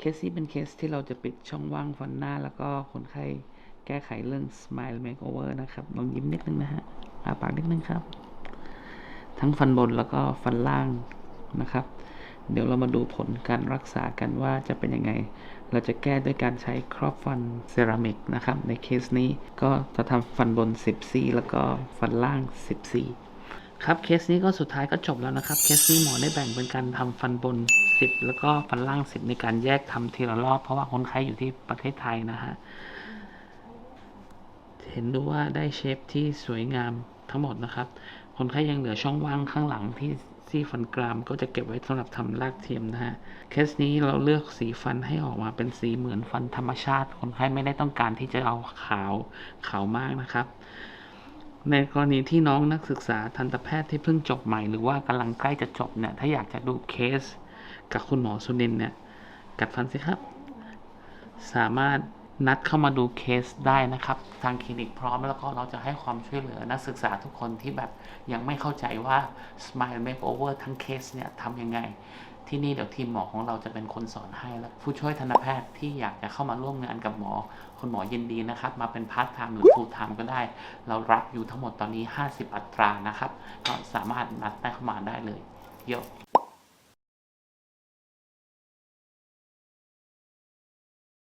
เคสนี้เป็นเคสที่เราจะปิดช่องว่างฟันหน้า แล้วก็คนไข้แก้ไขเรื่อง smile makeover นะครับ ลองยิ้มนิดนึงนะฮะอาปากนิดนึงครับ ทั้งฟันบนแล้วก็ฟันล่างนะครับ เดี๋ยวเรามาดูผลการรักษากันว่าจะเป็นยังไง เราจะแก้ด้วยการใช้ครอบฟันเซรามิกนะครับ ในเคสนี้ก็จะทำฟันบน 10ซี่แล้วก็ฟันล่าง 10ซี่ ครับเคสนี้ก็สุดท้ายก็จบแล้วนะครับ เคสนี้หมอได้แบ่งเป็นการทำฟันบน 10 แล้วก็ฟันล่าง 10 ในการแยกทำทีละรอบ เพราะว่าคนไข้อยู่ที่ประเทศไทยนะฮะ เห็นดูว่าได้เชฟที่สวยงามทั้งหมดนะครับ คนไข้ยังเหลือช่องว่างข้างหลังที่ซี่ฟันกรามก็จะเก็บไว้สำหรับทำรากเทียมนะฮะ เคสนี้เราเลือกสีฟันให้ออกมาเป็นสีเหมือนฟันธรรมชาติ คนไข้ไม่ได้ต้องการที่จะเอาขาวขาวมากนะครับ ในกรณีที่น้องนักศึกษาทันตแพทย์ที่เพิ่งจบใหม่หรือว่ากำลังใกล้จะจบเนี่ยถ้าอยากจะดูเคสกับคุณหมอสุนินเนี่ยกัดฟันสิครับ สามารถนัดเข้ามาดูเคสได้นะครับ ทางคลินิกพร้อมแล้วก็เราจะให้ความช่วยเหลือนักศึกษาทุกคนที่แบบยังไม่เข้าใจว่า Smile Makeover ทั้งเคสเนี่ยทำยังไง ที่นี่เดี๋ยวทีมหมอของเราจะเป็นคนสอนให้และผู้ช่วยทันตแพทย์ที่อยากจะเข้ามาร่วมงานกับหมอคุณหมอยินดีนะครับ มาเป็นพาร์ทไทม์หรือฟูลไทม์ก็ได้ เรารับอยู่ทั้งหมดตอนนี้ 50 อัตรานะครับ ก็สามารถนัดได้เข้ามาได้เลย เยอะ